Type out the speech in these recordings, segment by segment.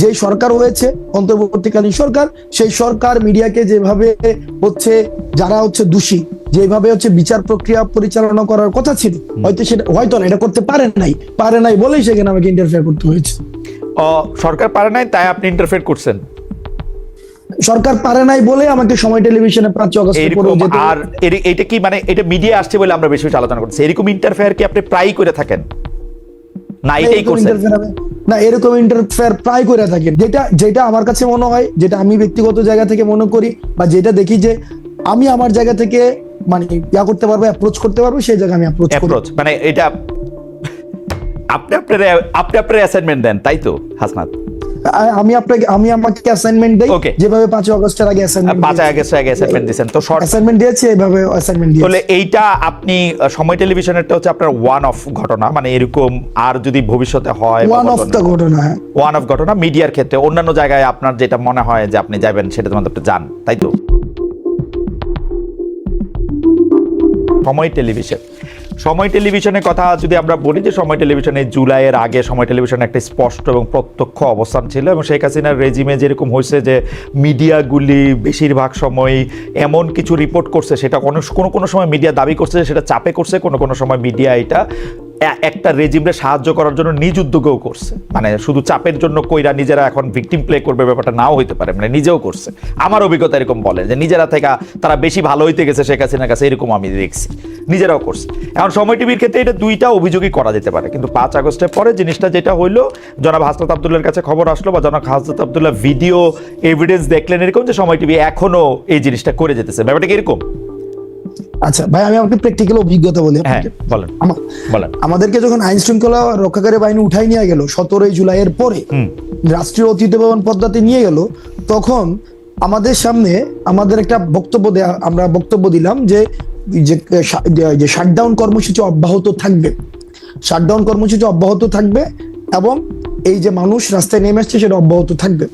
যে সরকার হয়েছে অন্তর্বর্তীকালীন সরকার সেই সরকার মিডিয়াকে যেভাবে হচ্ছে যারা হচ্ছে দোষী যেভাবে হচ্ছে বিচার প্রক্রিয়া পরিচালনা করার কথা ছিল হয়তো সেটা হয়তো না এটা করতে পারেন নাই। পারে নাই বলেই সেখানে আমাকে ইন্টারফেয়ার করতে হয়েছে। সরকার পারে নাই তাই আপনি ইন্টারফেয়ার করছেন? সরকার পারে নাই বলে আমাকে সময় টেলিভিশনে পাঁচ অগস্ট আর এটা কি মানে এটা মিডিয়া আসছে বলে আমরা বেশি বেশি আলোচনা করছি। এরকম ইন্টারফেয়ার কি আপনি প্রায়ই করে থাকেন? না এটাই করছেন? না, এরকম ইন্টারফেয়ার প্রায় করে থাকেন যেটা যেটা আমার কাছে মনে হয়, যেটা আমি ব্যক্তিগত জায়গা থেকে মনে করি বা যেটা দেখি যে আমি আমার জায়গা থেকে মানে ইয়া করতে পারব অ্যাপ্রোচ করতে পারব, সেই জায়গায় আমি অ্যাপ্রোচ অ্যাপ্রোচ মানে এটা আপনি আপনার আপনি আপনার অ্যাসাইনমেন্ট দেন, তাই তো, হাসনাত? আমি আপনাকে আমি আমাকে অ্যাসাইনমেন্ট দেই যেভাবে পাঁচই অগস্টের আগে অ্যাসাইনমেন্ট পাঁচ আগস্ট আগে অ্যাসাইনমেন্ট দিয়েছেন। তো শর্ট অ্যাসাইনমেন্ট দিয়েছি এইভাবে অ্যাসাইনমেন্ট দিয়েছি। তাহলে এইটা আপনি সময় টেলিভিশনেরটা হচ্ছে আপনার ওয়ান অফ ঘটনা মানে এরকম আর যদি ভবিষ্যতে হয় ওয়ান অফ দ্য ঘটনা। হ্যাঁ। ওয়ান অফ ঘটনা মিডিয়ার ক্ষেত্রে। অন্যান্য জায়গায় আপনার যেটা মনে হয় যে আপনি যাবেন সেটা মধ্যে আপনি যান তাই তো? সময় টেলিভিশন। সময় টেলিভিশনের কথা যদি আমরা বলি যে সময় টেলিভিশনে জুলাইয়ের আগে সময় টেলিভিশনে একটা স্পষ্ট এবং প্রত্যক্ষ অবস্থান ছিল এবং শেখ হাসিনার রেজিমে যেরকম হয়েছে যে মিডিয়াগুলি বেশিরভাগ সময় এমন কিছু রিপোর্ট করছে, সেটা কোনো কোনো সময় মিডিয়া দাবি করছে, সেটা চাপে করছে, কোনো কোনো সময় মিডিয়া এটা একটা রেজিমরে সাহায্য করার জন্য নিজ উদ্যোগেও করছে। মানে শুধু চাপের জন্য কইরা নিজেরা এখন ভিকটিম প্লে করবে ব্যাপারটা নাও হইতে পারে মানে নিজেও করছে। আমার অভিজ্ঞতা এরকম বলে যে নিজেরা থেকে তারা বেশি ভালো হইতে গেছে শেখ হাসিনার কাছে, এরকম আমি দেখছি। নিজেরাও করছে। এখন সময় টিভির ক্ষেত্রে এটা দুইটা অভিযোগই করা যেতে পারে। কিন্তু পাঁচ আগস্টের পরে জিনিসটা যেটা হইল, জনাব হাসনাত আবদুল্লার কাছে খবর আসলো বা জনাব হাসনাত আবদুল্লাহ ভিডিও এভিডেন্স দেখলেন এরকম যে সময় টিভি এখনও এই জিনিসটা করে যেতেছে। ব্যাপারটা কি এরকম? আচ্ছা ভাই আমি আমাকে প্র্যাকটিক্যাল অভিজ্ঞতা বলি হ্যাঁ বলেন বলেন। আমাদেরকে যখন আইন শৃঙ্খলা রক্ষাকারী বাহিনী উঠাই নিয়ে গেল সতেরোই জুলাইয়ের পরে রাষ্ট্রীয় অতিথি ভবন পদ্মাতে নিয়ে গেল তখন আমাদের সামনে আমাদের একটা বক্তব্য দেয়া আমরা বক্তব্য দিলাম যে যে যে শাটডাউন কর্মসূচি অব্যাহত থাকবে। শাটডাউন কর্মসূচি অব্যাহত থাকবে এবং এই যে মানুষ রাস্তায় নেমে আসছে সেটা অব্যাহত থাকবে।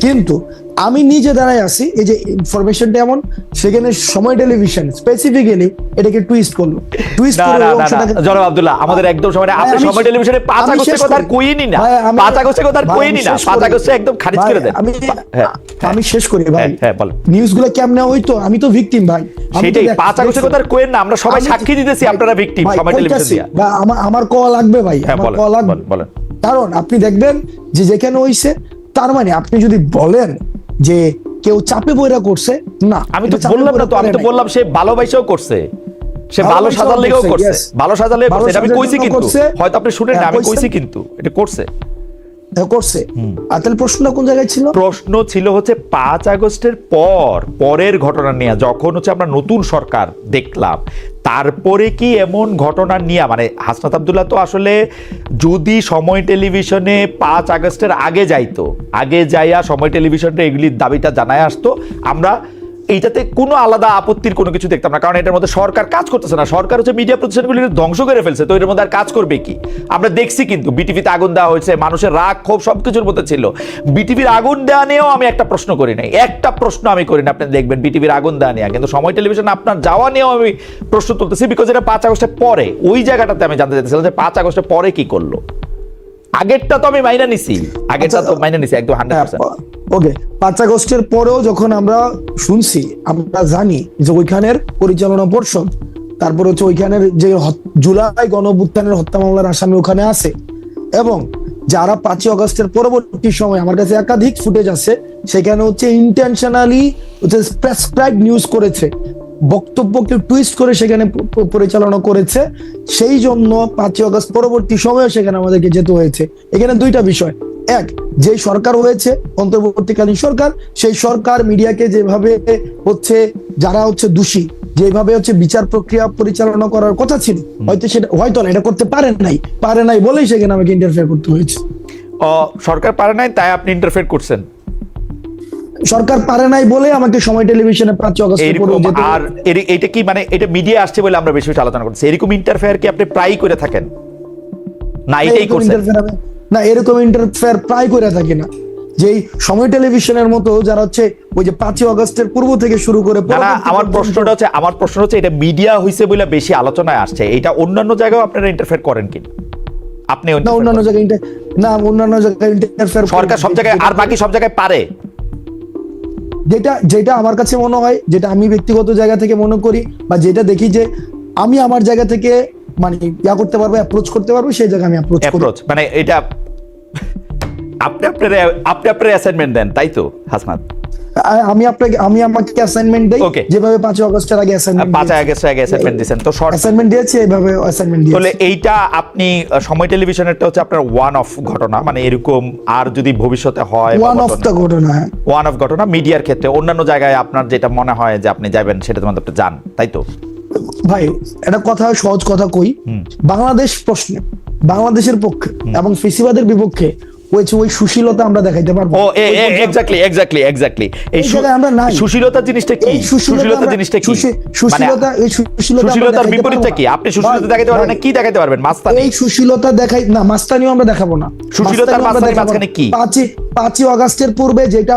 কিন্তু আমি নিজে দাঁড়ায় আছি এই যে ইনফরমেশনটা এমন সেখানে সময় টেলিভিশন স্পেসিফিক্যালি এটাকে টুইস্ট করল। টুইস্ট করে না না না জনাব আব্দুল্লাহ আমাদের একদম সময় আপনি সময় টেলিভিশনে পাঁচ আগস্টের কথা। কইনি না। আমি- পাঁচ আগস্টের কথা কইনি না। শেষ পাঁচ আগস্টে একদম খারিজ করে দেন। আমি হ্যাঁ আমি শেষ করি ভাই। হ্যাঁ, হ্যাঁ, বলেন। নিউজগুলো কেমনে হইতো আমি তো ভিকটিম ভাই। আমি তো সেটাই পাঁচ আগস্টের কথা আর না আমরা সবাই সাক্ষী দিতেছি আপনারা ভিকটিম সময় টেলিভিশন দিয়া। আমার আমার কল লাগবে ভাই হ্যাঁ আমার কল লাগবে। বলেন। কারণ আপনি দেখবেন যে যেখানে হইছে তার মানে আপনি যদি বলেন যে কেউ চাপে বইরা করছে না আমি তো বললাম না তো আমি তো বললাম সে ভালোবাসাও করছে। সে ভালো সাজার লেগেও করছে, ভালো সাজার লেগে করছে। এটা আমি কইছি কিন্তু। হয়তো আপনি শুনেন না হ্যাঁ, আমি কইছি কিন্তু। এটা করছে। হ্যাঁ, করছে। আর তাহলে প্রশ্নটা কোন জায়গায় ছিল? প্রশ্ন ছিল হচ্ছে পাঁচ আগস্টের পর পরের ঘটনা নিয়ে যখন হচ্ছে আমরা নতুন সরকার দেখলাম তারপরে কি এমন ঘটনা নিয়ে মানে হাসনাত আবদুল্লাহ তো আসলে যদি সময় টেলিভিশনে পাঁচ আগস্টের আগে যাইতো, আগে যাইয়া সময় টেলিভিশনটা এগুলির দাবিটা জানায় আসতো, আমরা এইটাতে কোনো আলাদা আপত্তির কোনো কিছু দেখতাম না, কারণ এটার মধ্যে সরকার কাজ করতেছে না। সরকার হচ্ছে মিডিয়া প্রতিষ্ঠানগুলি ধ্বংস করে ফেলছে, তো এর মধ্যে আর কাজ করবে কি? আমরা দেখছি কিন্তু বিটিভিতে আগুন দেওয়া হয়েছে, মানুষের রাগ, ক্ষোভ সব কিছুর মধ্যে ছিল। বিটিভির আগুন দেওয়া নিয়েও আমি একটা প্রশ্ন করি নাই। একটা প্রশ্ন আমি করি না আপনি দেখবেন বিটিভির আগুন দেওয়া নিয়ে। কিন্তু সময় টেলিভিশন আপনার যাওয়া নিয়েও আমি প্রশ্ন তুলতেছি বিকজ এটা পাঁচ আগস্টের পরে, ওই জায়গাটাতে আমি জানতে চাইছিলাম যে পাঁচ আগস্টের পরে কি করল। আগেরটা তো আমি মাইনা নিছি। আগেরটা তো মাইনা নিছি একদম হান্ড্রেড পার্সেন্ট। ওকে পাঁচ আগস্টের পরেও যখন আমরা শুনছি আমরা জানি যে ওইখানের পরিচালনা পর্ষদ তারপর হচ্ছে ওইখানের যে জুলাই গণঅভ্যুত্থানের হত্যা মামলার আসামি ওখানে আছে এবং যারা পাঁচই আগস্টের পরবর্তী সময় আমার কাছে একাধিক ফুটেজ আছে সেখানে হচ্ছে ইন্টেনশনালি হচ্ছে প্রেসক্রাইব নিউজ করেছে। বক্তব্যকে টুইস্ট করে সেখানে পরিচালনা করেছে। সেই জন্য পাঁচই আগস্ট পরবর্তী সময়ে সেখানে আমাদেরকে যেতে হয়েছে। এখানে দুইটা বিষয়। এক যে সরকার হয়েছে অন্তর্বর্তীকালীন সরকার সেই সরকার মিডিয়াকে যেভাবে হচ্ছে যারা হচ্ছে দোষী যেভাবে হচ্ছে বিচার প্রক্রিয়া পরিচালনা করার কথা ছিল হয়তো সেটা হয়তো না এটা করতে পারেন নাই। পারে নাই বলেই সেখানে আমাকে ইন্টারফেয়ার করতে হয়েছে। সরকার পারে নাই তাই আপনি ইন্টারফেয়ার করছেন। সরকার পারে নাই বলে আমাকে সময় টেলিভিশনে পাঁচ এরকম আর এটা কি মানে এটা মিডিয়া আসছে বলে আমরা বেশি আলোচনা করছি। এরকম ইন্টারফেয়ার কি আপনি প্রায়ই করে থাকেন? না এটাই করছেন। না এরকম ইন্টারফেয়ার প্রায় করে থাকে না। যেই সময় টেলিভিশনের মতো যারা হচ্ছে ওই যে পাঁচই আগস্টের পূর্ব থেকে শুরু করে না না আমার প্রশ্নটা হচ্ছে আমার প্রশ্ন হচ্ছে এটা মিডিয়া হইছে বলে বেশি আলোচনায় আসছে। এটা অন্যান্য জায়গায় আপনারা ইন্টারফেয়ার করেন কিনা? আপনি না অন্যান্য জায়গায় না অন্যান্য জায়গায় ইন্টারফেয়ার সরকার সব জায়গায় আর বাকি সব জায়গায় পারে? যেটা যেটা আমার কাছে মনে হয়, যেটা আমি ব্যক্তিগত জায়গা থেকে মনে করি বা যেটা দেখি যে আমি আমার জায়গা থেকে মানে ইয়া করতে পারব অ্যাপ্রোচ করতে পারব, সেই জায়গায় আমি অ্যাপ্রোচ অ্যাপ্রোচ মানে এটা আপনি আপনার আপনি আপনার অ্যাসাইনমেন্ট দেন, তাই তো, হাসনাত? আমি আপনাকে আমি আমাকে অ্যাসাইনমেন্ট দেই যেভাবে পাঁচই আগস্টের আগে অ্যাসাইনমেন্ট পাঁচ আগস্ট আগে অ্যাসাইনমেন্ট দিয়েছেন। তো শর্ট অ্যাসাইনমেন্ট দিয়েছি এইভাবে অ্যাসাইনমেন্ট তাহলে এইটা আপনি সময় টেলিভিশনেরটা হচ্ছে আপনার ওয়ান অফ ঘটনা মানে এরকম আর যদি ভবিষ্যতে হয় ওয়ান অফ দ্য ঘটনা। হ্যাঁ। ওয়ান অফ ঘটনা মিডিয়ার ক্ষেত্রে। অন্যান্য জায়গায় আপনার যেটা মনে হয় যে আপনি যাবেন সেটা মধ্যে আপনি যান তাই তো? ভাই একটা কথা সহজ কথা কই। বাংলাদেশ প্রশ্নে বাংলাদেশের পক্ষে এবং ফেসিবাদের বিপক্ষে ওই ওই সুশীলতা আমরা দেখাইতে পারব। ও এক্স্যাক্টলি এক্স্যাক্টলি এক্স্যাক্টলি এই আমরা নাই। সুশীলতা জিনিসটা কি? সুশীলতা জিনিসটা কি? মানে সুশীলতা এই সুশীলতা সুশীলতার বিপরীতটা কি? আপনি সুশীলতা দেখাতে পারবেন না কি দেখাতে পারবেন? মাস্তানি এই সুশীলতা দেখাই না মাস্তানিও আমরা দেখাবো না। সুশীলতার মাস্তানি মাঝখানে কি? পাঁচই পাঁচই অগাস্টের পূর্বে যেটা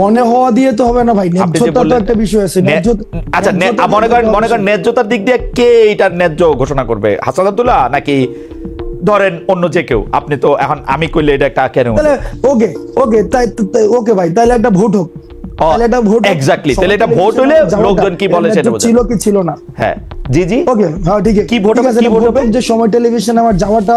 মনে হওয়া দিয়ে তো হবে না ভাই ন্যায্যতা তো একটা বিষয় আছে আচ্ছা মনে করেন মনে করেন ন্যায্যতার দিক দিয়ে কে এটার ন্যায্য ঘোষণা করবে? হাসান আব্দুল্লাহ নাকি ধরেন অন্য যে কেউ? আপনি তো এখন আমি কইলে এটা একটা কেন তাহলে ওকে ওকে তাই ওকে ভাই তাহলে একটা ভোট হোক। তাহলে একটা ভোট exactly, তাহলে এটা ভোট হলে লোকজন কি বলে সেটা বোঝা। ছিল কি ছিল না? হ্যাঁ। জি জি। ওকে হ্যাঁ ঠিক আছে কি ভোট হবে, কি ভোট ভোট হবে? যে সময় টেলিভিশন আমার যাওয়াটা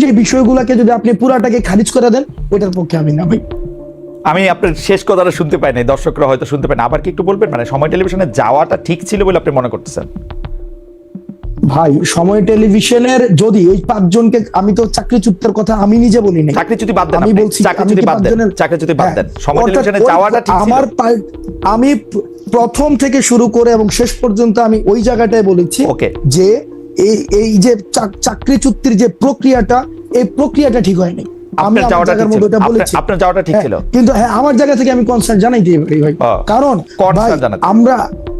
যে বিষয়গুলোকে যদি আপনি পুরাটাকে খারিজ করে দেন ওইটার পক্ষে আমি না ভাই। আমি আপনার শেষ কথাটা শুনতে পাই নাই দর্শকরা হয়তো শুনতে পাই না। আবার কি একটু বলবেন? মানে সময় টেলিভিশনে যাওয়াটা ঠিক ছিল বলে আপনি মনে করতেছেন? ভাই সময় টেলিভিশনের যদি ওই পাঁচজনকে আমি তো চাকরিচ্যুতের কথা আমি নিজে বলি নাই। চাকরি যদি বাদ দেন আমি বলছি চাকরি কি বাদ দেন। চাকরি যদি বাদ দেন। সময় টেলিভিশনে যাওয়াটা ঠিক আমার আমি প্রথম থেকে শুরু করে এবং শেষ পর্যন্ত আমি ওই জায়গাটায় বলেছি Okay. যে এই এই যে চাকরি চুক্তির যে প্রক্রিয়াটা এই প্রক্রিয়াটা ঠিক হয়নি আমি জায়গার মধ্যে। ওটা আপনার- বলেছি আপনার যাওয়াটা ঠিক হ্যাঁ, ছিল। কিন্তু হ্যাঁ আমার জায়গা থেকে আমি কনসার্ন জানাই দিই ভাই কারণ। আমরা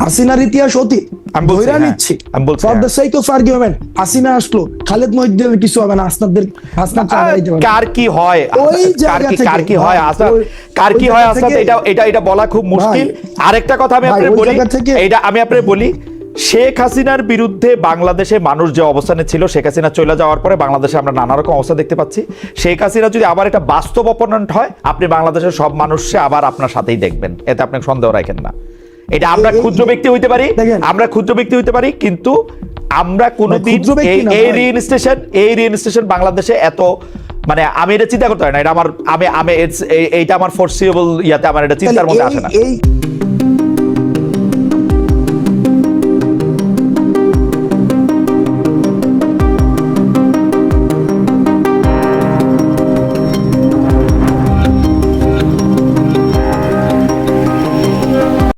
হাসিনার ইতিহাস অতীত আমি ধৈর্য হ্যাঁ। নিচ্ছি। For the. Sake of argument Hasina আসলো খালেদ মহিউদ্দিনের কিছু হবে না হাসনাদের হাসনাদ আর কার কি হয়? ওই কার কি কার কি হয়? ওই- কার কি হয় থেকে- এটা এটা এটা বলা খুব মুশকিল। আরেকটা কথা আমি আপনাকে বলি এটা আমি আপনাকে বলি শেখ হাসিনার বিরুদ্ধে বাংলাদেশে মানুষ যে অবস্থানে ছিল শেখ হাসিনা চলে যাওয়ার পরে বাংলাদেশে আমরা নানা রকম অবস্থা দেখতে পাচ্ছি। শেখ হাসিনা যদি আবার এটা বাস্তব অপোনেন্ট হয় আপনি বাংলাদেশের সব মানুষকে আবার আপনার সাথেই দেখবেন। এতে আপনি সন্দেহ রাখেন না। এটা আমরা ক্ষুদ্র ব্যক্তি হইতে পারি আমরা ক্ষুদ্র ব্যক্তি হইতে পারি কিন্তু আমরা কোনোদিন এই না এই ভাই। রিয়েল স্টেশন এই রিয়েল স্টেশন বাংলাদেশে এত মানে আমি এটা চিন্তা করতে হয় না এটা আমার আমি আমি এইটা আমার ফোর্সিবল ইয়াতে আমার এটা চিন্তার মধ্যে আসে না